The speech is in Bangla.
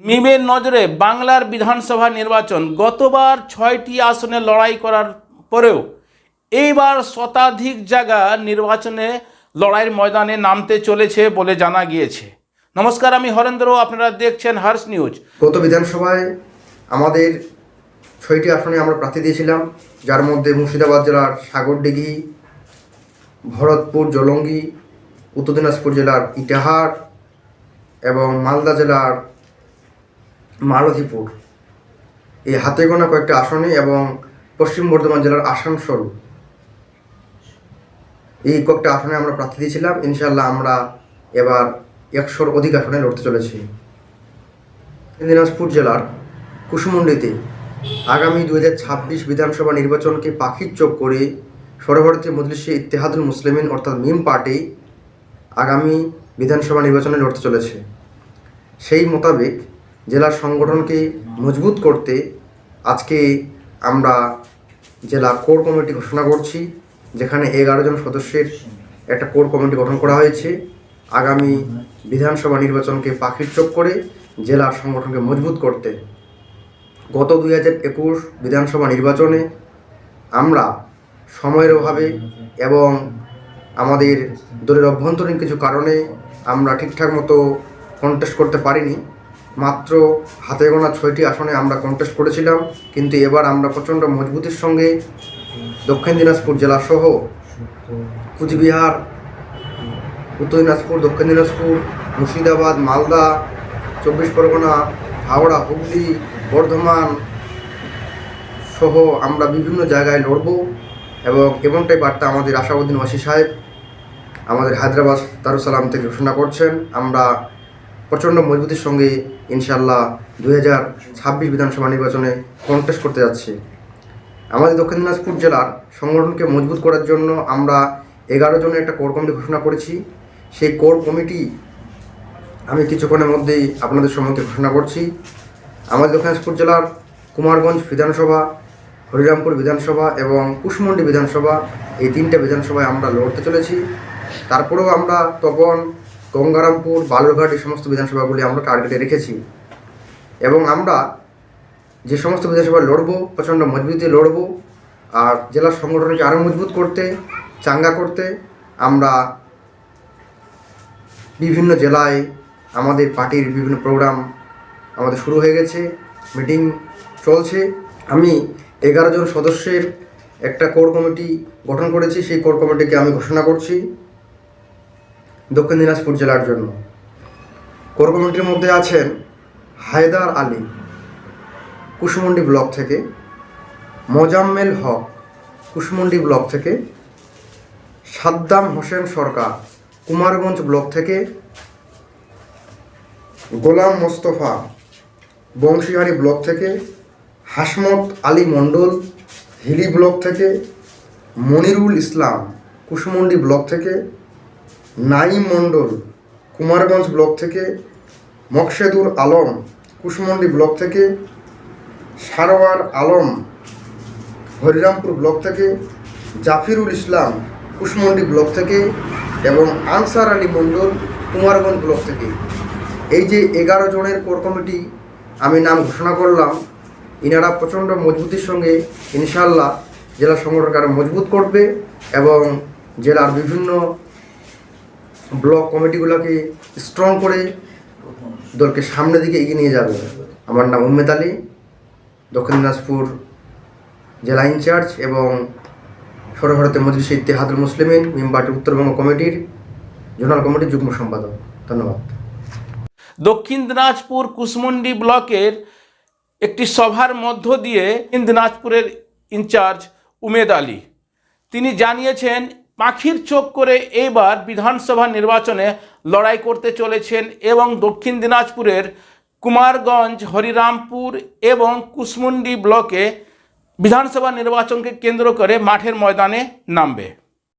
মিমের নজরে বাংলার বিধানসভা নির্বাচন গতবার ছয়টি আসনে লড়াই করার পরেও এইবার শতাধিক জায়গা নির্বাচনে লড়াইয়ের ময়দানে নামতে চলেছে বলে জানা গিয়েছে। নমস্কার, আমি হরেন্দ্র, আপনারা দেখছেন হার্স নিউজ। গত বিধানসভায় আমাদের ছয়টি আসনে আমরা প্রার্থী দিয়েছিলাম, যার মধ্যে মুর্শিদাবাদ জেলার সাগরডিঘি ভরতপুর জলঙ্গি, উত্তর দিনাজপুর জেলার ইটাহার এবং মালদা জেলার মালতীপুর। এই হাতে গোনা কয়েকটি আসনে এবং পশ্চিম বর্ধমান জেলার আসানসোল। এই কয়েকটা আসনে আমরা প্রার্থী দিয়েছিলাম। ইনশাল্লাহ আমরা এবার একশোর অধিক আসনে লড়তে চলেছি। দিনাজপুর জেলার কুসুমন্ডিতে আগামী দু ছাব্বিশ বিধানসভা নির্বাচনকে পাখির চোখ করে সর্বভারতীয় মজলিসে ইত্তেহাদুল মুসলিমিন অর্থাৎ মিম পার্টি আগামী বিধানসভা নির্বাচনে লড়তে চলেছে। সেই মোতাবেক জেলার সংগঠনকে মজবুত করতে আজকে আমরা জেলা কোর কমিটি ঘোষণা করছি, যেখানে এগারো জন সদস্যের একটা কোর কমিটি গঠন করা হয়েছে। আগামী বিধানসভা নির্বাচনকে পাখির চোখ করে জেলার সংগঠনকে মজবুত করতে। গত দুই হাজার একুশ বিধানসভা নির্বাচনে আমরা সময়ের অভাবে এবং আমাদের দলের অভ্যন্তরীণ কিছু কারণে আমরা ঠিকঠাক মতো কন্টেস্ট করতে পারিনি। মাত্র হাতে গোনা ছয়টি আসনে আমরা কন্টেস্ট করেছিলাম, কিন্তু এবার আমরা প্রচণ্ড মজবুতির সঙ্গে দক্ষিণ দিনাজপুর জেলাসহ কুচবিহার, উত্তর দিনাজপুর, দক্ষিণ দিনাজপুর, মুর্শিদাবাদ, মালদা, চব্বিশ পরগনা, হাওড়া, হুগলি, বর্ধমান সহ আমরা বিভিন্ন জায়গায় লড়ব এবং এমনটাই বার্তা আমাদের আশাউদ্দিন ওয়াসি সাহেব আমাদের হায়দ্রাবাদ দারুসালাম থেকে ঘোষণা করছেন, আমরা প্রচণ্ড মজবুতির সঙ্গে ইনশাল্লাহ দু হাজার ছাব্বিশ বিধানসভা নির্বাচনে কন্টেস্ট করতে যাচ্ছি। আমাদের দক্ষিণ দিনাজপুর জেলার সংগঠনকে মজবুত করার জন্য আমরা এগারো জনের একটা কোর কমিটি ঘোষণা করেছি। সেই কোর কমিটি আমি কিছুক্ষণের মধ্যেই আপনাদের সম্মুখে ঘোষণা করছি। আমাদের দক্ষিণ দিনাজপুর জেলার কুমারগঞ্জ বিধানসভা, হরিরামপুর বিধানসভা এবং কুশমন্ডি বিধানসভা এই তিনটে বিধানসভায় আমরা লড়তে চলেছি। তারপরেও আমরা তপন গঙ্গারামপুর, বালুরঘাট এই সমস্ত বিধানসভাগুলি আমরা টার্গেটে রেখেছি। এবং আমরা যে সমস্ত বিধানসভা লড়ব, প্রচণ্ড মজবুতি লড়বো, আর জেলার সংগঠনকে আরও মজবুত করতে, চাঙ্গা করতে, আমরা বিভিন্ন জেলায় আমাদের পার্টির বিভিন্ন প্রোগ্রাম আমাদের শুরু হয়ে গেছে মিটিং চলছে। আমি এগারো জন সদস্যের একটা কোর কমিটি গঠন করেছি, সেই কোর কমিটিকে আমি ঘোষণা করছি। দক্ষিণ দিনাজপুর জেলার জন্য। কোর কমিটির মধ্যে আছেন হায়দার আলী, কুশমন্ডি ব্লক থেকে মোজাম্মেল হক, কুশমন্ডি ব্লক থেকে সাদ্দাম হোসেন সরকার, কুমারগঞ্জ ব্লক থেকে গোলাম মোস্তফা, বংশীহারি ব্লক থেকে হাসমত আলী মণ্ডল, হিলি ব্লক থেকে মনিরুল ইসলাম, কুশমন্ডি ব্লক থেকে নাইম মণ্ডল, কুমারগঞ্জ ব্লক থেকে, মকসেদুর আলম, কুশমন্ডি ব্লক থেকে, সারোয়ার আলম, হরিরামপুর ব্লক থেকে, জাফিরুল ইসলাম, কুশমন্ডি ব্লক থেকে এবং আনসার আলী মণ্ডল, কুমারগঞ্জ ব্লক থেকে। এই যে এগারো জনের কোর কমিটি, আমি নাম ঘোষণা করলাম। ইনারা প্রচণ্ড মজবুতির সঙ্গে ইনশাল্লাহ জেলা সংগঠনকে আরও মজবুত করবে এবং জেলার বিভিন্ন ব্লক কমিটিগুলোকে স্ট্রং করে দলকে সামনের দিকে এগিয়ে নিয়ে যাবে। আমার নাম উম্মেদ আলী, দক্ষিণ দিনাজপুর জেলা ইনচার্জ এবং সর্বভারতীয় মজলিস ইত্তেহাদুল মুসলিমিন মিমবাটি উত্তরবঙ্গ কমিটির জোনাল কমিটির যুগ্ম সম্পাদক। ধন্যবাদ। দক্ষিণ দিনাজপুর কুসমুন্ডি ব্লকের একটি সভার মধ্য দিয়ে দিনাজপুরের ইনচার্জ উমেদ আলী। তিনি জানিয়েছেন পাখির চোখ করে এইবার বিধানসভা নির্বাচনে লড়াই করতে চলেছেন এবং দক্ষিণ দিনাজপুরের কুমারগঞ্জ, হরিরামপুর এবং কুসমুন্ডি ব্লকে বিধানসভা নির্বাচনকে কেন্দ্র করে মাঠের ময়দানে নামবে।